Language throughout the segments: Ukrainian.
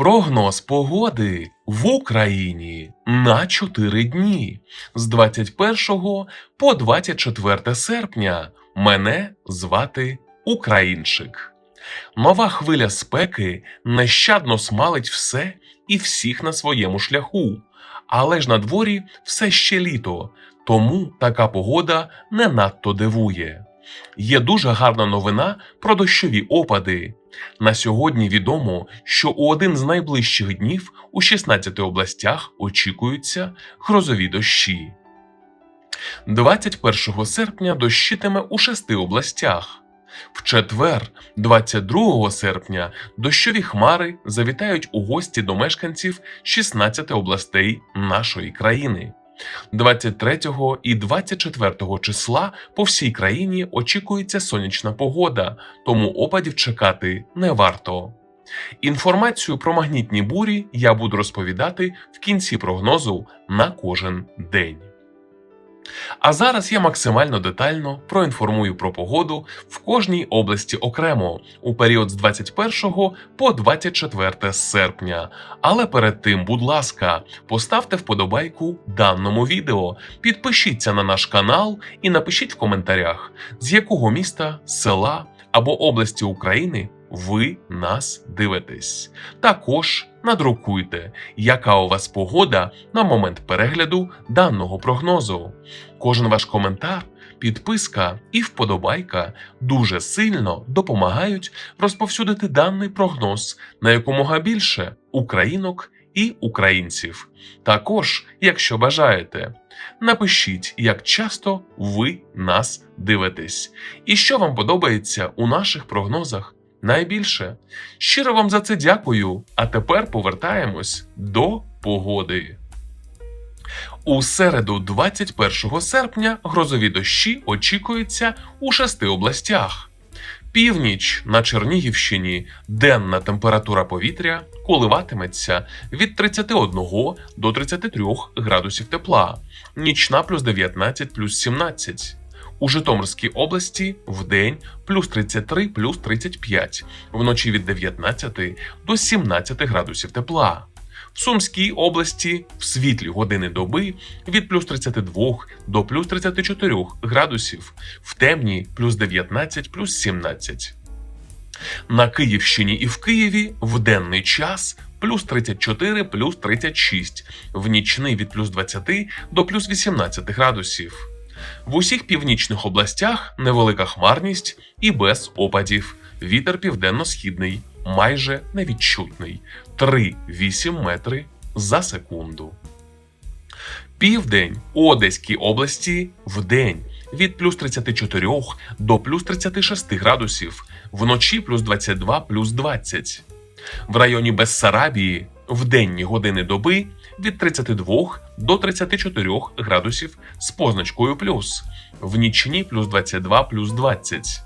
Прогноз погоди в Україні на 4 дні з 21 по 24 серпня. Мене звати Українчик. Нова хвиля спеки нещадно смалить все і всіх на своєму шляху. Але ж на дворі все ще літо, тому така погода не надто дивує. Є дуже гарна новина про дощові опади. На сьогодні відомо, що у один з найближчих днів у 16 областях очікуються грозові дощі. 21 серпня дощитиме у шести областях. В четвер, 22 серпня, дощові хмари завітають у гості до мешканців 16 областей нашої країни. 23 і 24 числа по всій країні очікується сонячна погода, тому опадів чекати не варто. Інформацію про магнітні бурі я буду розповідати в кінці прогнозу на кожен день. А зараз я максимально детально проінформую про погоду в кожній області окремо у період з 21 по 24 серпня. Але перед тим, будь ласка, поставте вподобайку даному відео, підпишіться на наш канал і напишіть в коментарях, з якого міста, села або області України ви нас дивитесь. Також надрукуйте, яка у вас погода на момент перегляду даного прогнозу. Кожен ваш коментар, підписка і вподобайка дуже сильно допомагають розповсюдити даний прогноз на якомога більше українок і українців. Також, якщо бажаєте, напишіть, як часто ви нас дивитесь, і що вам подобається у наших прогнозах найбільше. Щиро вам за це дякую. А тепер повертаємось до погоди. У середу, 21 серпня, грозові дощі очікуються у шести областях. Північ на Чернігівщині денна температура повітря коливатиметься від 31 до 33 градусів тепла, нічна плюс 19 плюс 17. У Житомирській області вдень плюс 33 плюс 35, вночі від 19 до 17 градусів тепла. В Сумській області в світлі години доби від плюс 32 до плюс 34 градусів, в темні плюс 19 плюс 17. На Київщині і в Києві в денний час плюс 34 плюс 36, в нічний від плюс 20 до плюс 18 градусів. В усіх північних областях невелика хмарність і без опадів. Вітер південно-східний, майже невідчутний 3-8 метри за секунду. Південь Одеській області вдень від плюс 34 до плюс 36 градусів, вночі плюс 22 плюс 20. В районі Бессарабії в денні години доби від 32 до 34 градусів з позначкою плюс, в нічні плюс 22 плюс 20.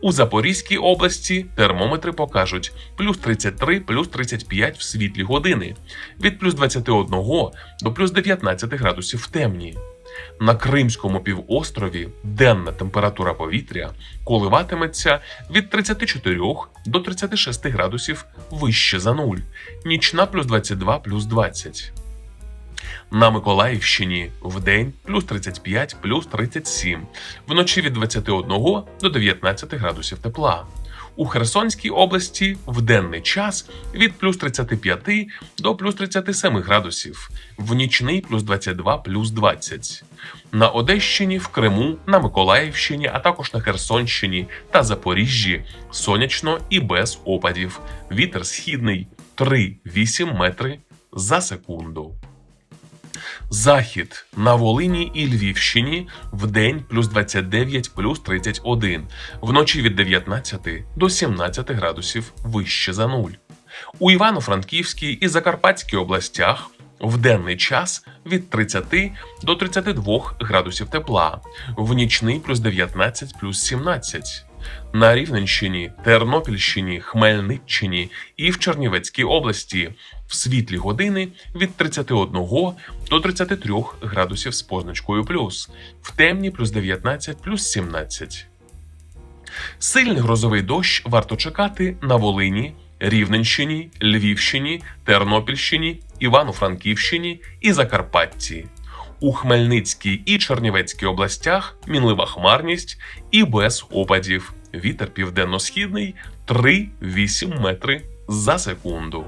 У Запорізькій області термометри покажуть плюс 33 плюс 35 в світлі години, від плюс 21 до плюс 19 градусів в темні. На Кримському півострові денна температура повітря коливатиметься від 34 до 36 градусів вище за нуль, нічна плюс 22 плюс 20. На Миколаївщині вдень плюс 35 плюс 37, вночі від 21 до 19 градусів тепла. У Херсонській області в денний час від плюс 35 до плюс 37 градусів, в нічний плюс 22 плюс 20. На Одещині, в Криму, на Миколаївщині, а також на Херсонщині та Запоріжжі сонячно і без опадів. Вітер східний 3-8 метри за секунду. Захід на Волині і Львівщині в день плюс 29 плюс 31, вночі від 19 до 17 градусів вище за нуль. У Івано-Франківській і Закарпатській областях в денний час від 30 до 32 градусів тепла, в нічний плюс 19 плюс 17. На Рівненщині, Тернопільщині, Хмельниччині і в Чернівецькій області в світлі години від 31 до 33 градусів з позначкою плюс, в темні плюс 19 плюс 17. Сильний грозовий дощ варто чекати на Волині, Рівненщині, Львівщині, Тернопільщині, Івано-Франківщині і Закарпатті. У Хмельницькій і Чернівецькій областях мінлива хмарність і без опадів. Вітер південно-східний 3-8 метри за секунду.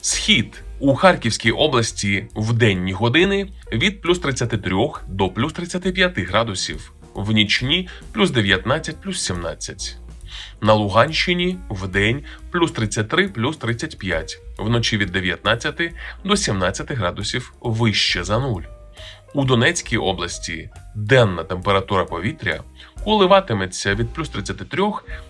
Схід у Харківській області в денні години від плюс 33 до плюс 35 градусів, в нічні плюс 19 плюс 17. На Луганщині в день плюс 33 плюс 35, вночі від 19 до 17 градусів вище за нуль. У Донецькій області денна температура повітря коливатиметься від плюс 33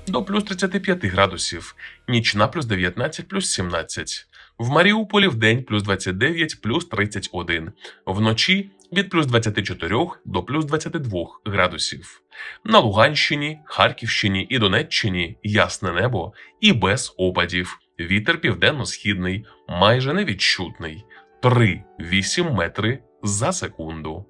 до плюс 35 градусів, нічна плюс 19 плюс 17. В Маріуполі в день плюс 29 плюс 31, вночі від плюс 24 до плюс 22 градусів. На Луганщині, Харківщині і Донеччині ясне небо і без опадів. Вітер південно-східний, майже невідчутний 3-8 метри за секунду.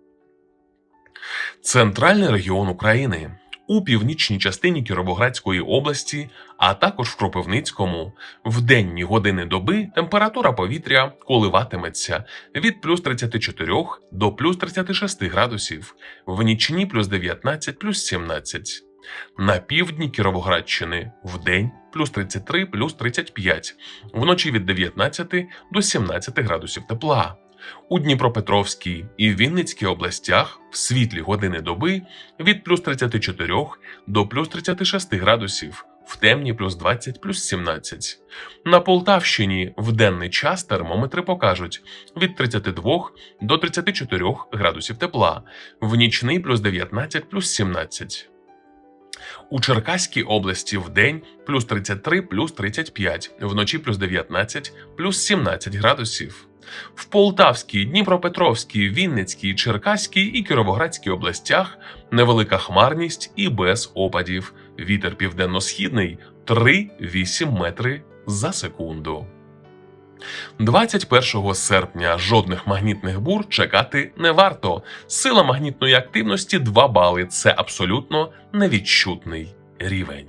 Центральний регіон України у північній частині Кіровоградської області, а також в Кропивницькому, в денні години доби температура повітря коливатиметься від плюс 34 до плюс 36 градусів, в нічні плюс 19 плюс 17. На півдні Кіровоградщини в день плюс 33 плюс 35, вночі від 19 до 17 градусів тепла. У Дніпропетровській і Вінницькій областях в світлі години доби від плюс 34 до плюс 36 градусів, в темні плюс 20 плюс 17. На Полтавщині в денний час термометри покажуть від 32 до 34 градусів тепла, в нічний плюс 19 плюс 17. У Черкаській області в день плюс 33 плюс 35, вночі плюс 19 плюс 17 градусів. В Полтавській, Дніпропетровській, Вінницькій, Черкаській і Кіровоградській областях невелика хмарність і без опадів. Вітер південно-східний 3-8 метри за секунду. 21 серпня жодних магнітних бур чекати не варто. Сила магнітної активності 2 бали. Це абсолютно невідчутний рівень.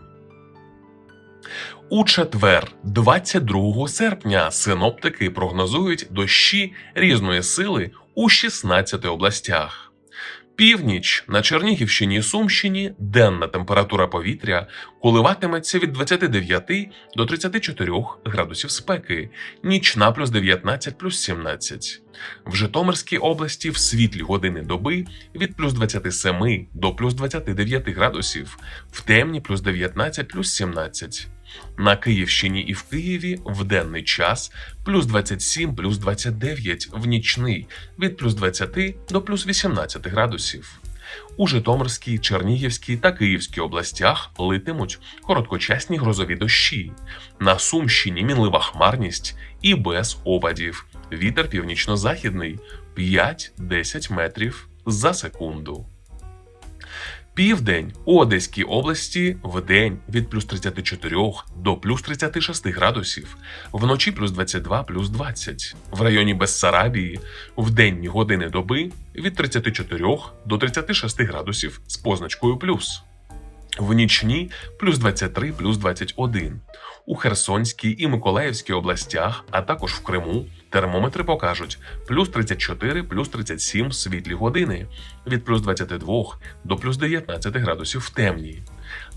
У четвер, 22 серпня, синоптики прогнозують дощі різної сили у 16 областях. Північ на Чернігівщині і Сумщині денна температура повітря коливатиметься від 29 до 34 градусів спеки, нічна плюс 19 плюс 17. В Житомирській області в світлі години доби від плюс 27 до плюс 29 градусів, в темні плюс 19 плюс 17. На Київщині і в Києві в денний час плюс 27 плюс 29, в нічний від плюс 20 до плюс 18 градусів. У Житомирській, Чернігівській та Київській областях литимуть короткочасні грозові дощі. На Сумщині мінлива хмарність і без опадів. Вітер північно-західний 5-10 метрів за секунду. Південь у Одеській області в день від плюс 34 до плюс 36 градусів, вночі плюс 22 плюс 20. В районі Бессарабії в денні години доби від 34 до 36 градусів з позначкою плюс. В нічні плюс 23 плюс 21. У Херсонській і Миколаївській областях, а також в Криму, термометри покажуть плюс 34 плюс 37 світлі години, від плюс 22 до плюс 19 градусів в темні.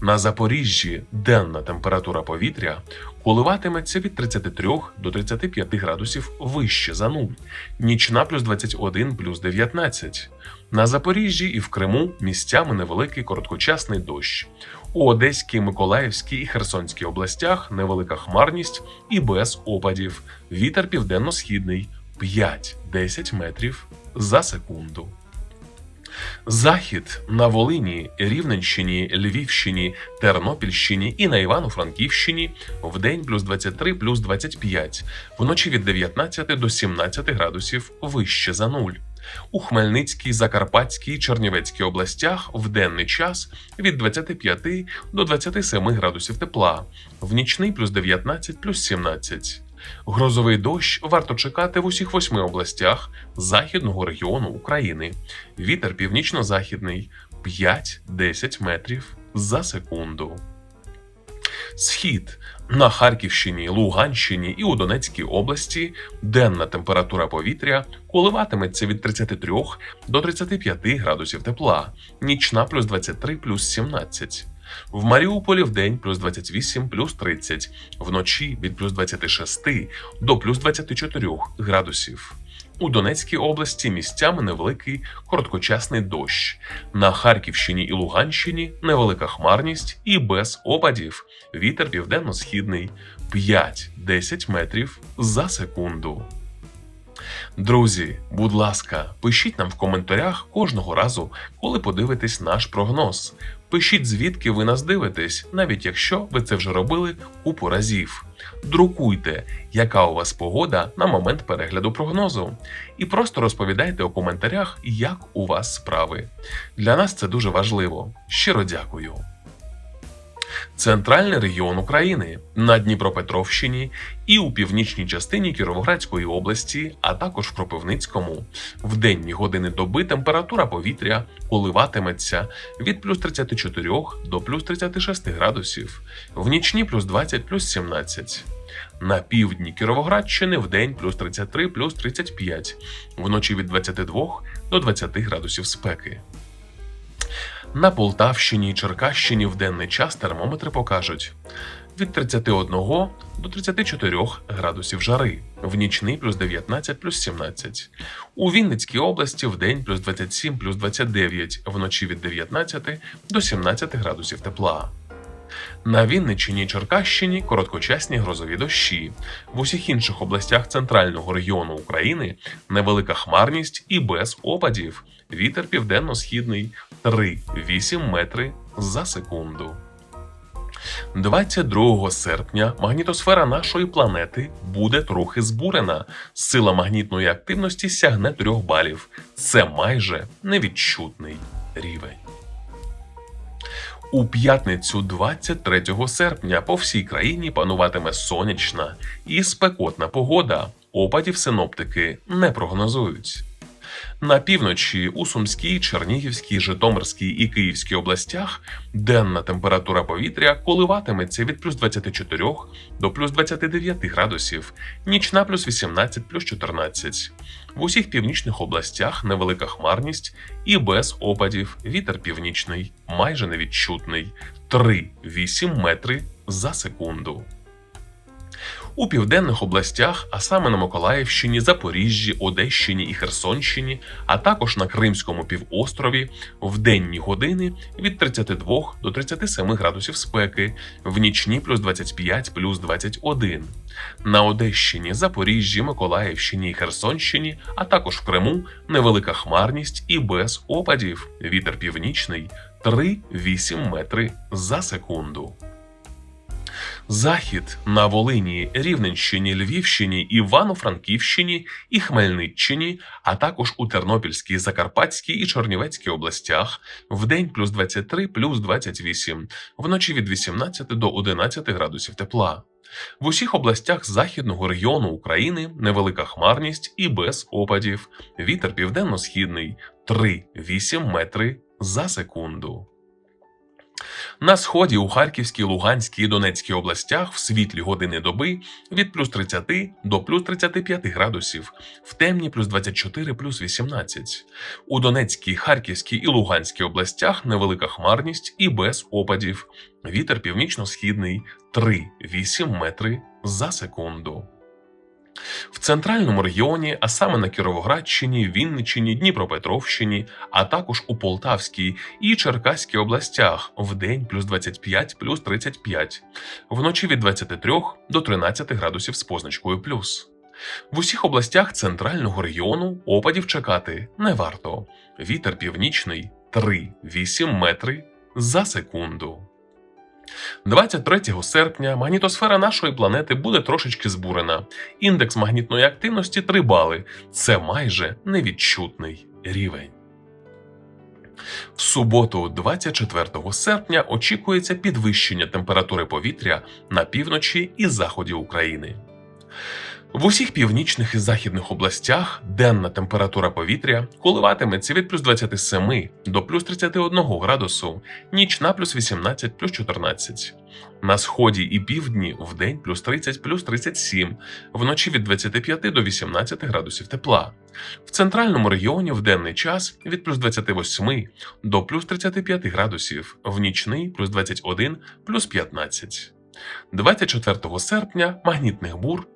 На Запоріжжі денна температура повітря коливатиметься від 33 до 35 градусів вище за нуль, нічна плюс 21 плюс 19. На Запоріжжі і в Криму місцями невеликий короткочасний дощ. У Одеській, Миколаївській і Херсонській областях невелика хмарність і без опадів. Вітер південно-східний 5-10 метрів за секунду. Захід на Волині, Рівненщині, Львівщині, Тернопільщині і на Івано-Франківщині в день плюс 23 плюс 25, вночі від 19 до 17 градусів вище за нуль. У Хмельницькій, Закарпатській, Чернівецькій областях в денний час від 25 до 27 градусів тепла, в нічний плюс 19 плюс 17. Грозовий дощ варто чекати в усіх восьми областях західного регіону України. Вітер північно-західний 5-10 метрів за секунду. Схід на Харківщині, Луганщині і у Донецькій області денна температура повітря коливатиметься від 33 до 35 градусів тепла, нічна плюс 23 плюс 17. В Маріуполі в день плюс 28 плюс 30, вночі від плюс 26 до плюс 24 градусів. У Донецькій області місцями невеликий короткочасний дощ. На Харківщині і Луганщині невелика хмарність і без опадів. Вітер південно-східний 5-10 метрів за секунду. Друзі, будь ласка, пишіть нам в коментарях кожного разу, коли подивитесь наш прогноз. Пишіть, звідки ви нас дивитесь, навіть якщо ви це вже робили купу разів. Друкуйте, яка у вас погода на момент перегляду прогнозу. І просто розповідайте у коментарях, як у вас справи. Для нас це дуже важливо. Щиро дякую. Центральний регіон України на Дніпропетровщині і у північній частині Кіровоградської області, а також в Кропивницькому. В денні години доби температура повітря коливатиметься від плюс 34 до плюс 36 градусів, в нічні плюс 20 плюс 17. На півдні Кіровоградщини в день плюс 33 плюс 35, вночі від 22 до 20 градусів спеки. На Полтавщині і Черкащині в денний час термометри покажуть від 31 до 34 градусів жари, в нічний плюс 19 плюс 17. У Вінницькій області в день плюс 27 плюс 29, вночі від 19 до 17 градусів тепла. На Вінниччині і Черкащині короткочасні грозові дощі. В усіх інших областях центрального регіону України невелика хмарність і без опадів. Вітер південно-східний 3-8 метри за секунду. 22 серпня магнітосфера нашої планети буде трохи збурена. Сила магнітної активності сягне 3 балів. Це майже невідчутний рівень. У п'ятницю 23 серпня по всій країні пануватиме сонячна і спекотна погода. Опадів синоптики не прогнозують. На півночі у Сумській, Чернігівській, Житомирській і Київській областях денна температура повітря коливатиметься від плюс 24 до плюс 29 градусів, нічна плюс 18 плюс 14. В усіх північних областях невелика хмарність і без опадів вітер північний, майже невідчутний 3-8 метри за секунду. У південних областях, а саме на Миколаївщині, Запоріжжі, Одещині і Херсонщині, а також на Кримському півострові, в денні години від 32 до 37 градусів спеки, в нічні плюс 25 плюс 21. На Одещині, Запоріжжі, Миколаївщині і Херсонщині, а також в Криму невелика хмарність і без опадів. Вітер північний 3-8 метри за секунду. Захід на Волині, Рівненщині, Львівщині, Івано-Франківщині і Хмельниччині, а також у Тернопільській, Закарпатській і Чернівецькій областях в день плюс 23 плюс 28, вночі від 18 до 11 градусів тепла. В усіх областях західного регіону України невелика хмарність і без опадів. Вітер південно-східний 3-8 метри за секунду. На сході у Харківській, Луганській і Донецькій областях в світлі години доби від плюс 30 до плюс 35 градусів, в темні плюс 24 плюс 18. У Донецькій, Харківській і Луганській областях невелика хмарність і без опадів. Вітер північно-східний 3-8 метри за секунду. В центральному регіоні, а саме на Кіровоградщині, Вінниччині, Дніпропетровщині, а також у Полтавській і Черкаській областях в день плюс 25 плюс 35, вночі від 23 до 13 градусів з позначкою плюс. В усіх областях центрального регіону опадів чекати не варто. Вітер північний 3-8 метри за секунду. 23 серпня магнітосфера нашої планети буде трошечки збурена. Індекс магнітної активності 3 бали. Це майже невідчутний рівень. В суботу, 24 серпня, очікується підвищення температури повітря на півночі і заході України. В усіх північних і західних областях денна температура повітря коливатиметься від плюс 27 до плюс 31 градусу, нічна плюс 18 плюс 14. На сході і півдні в день плюс 30 плюс 37, вночі від 25 до 18 градусів тепла. В центральному регіоні в денний час від плюс 28 до плюс 35 градусів, в нічний плюс 21 плюс 15. 24 серпня магнітних бур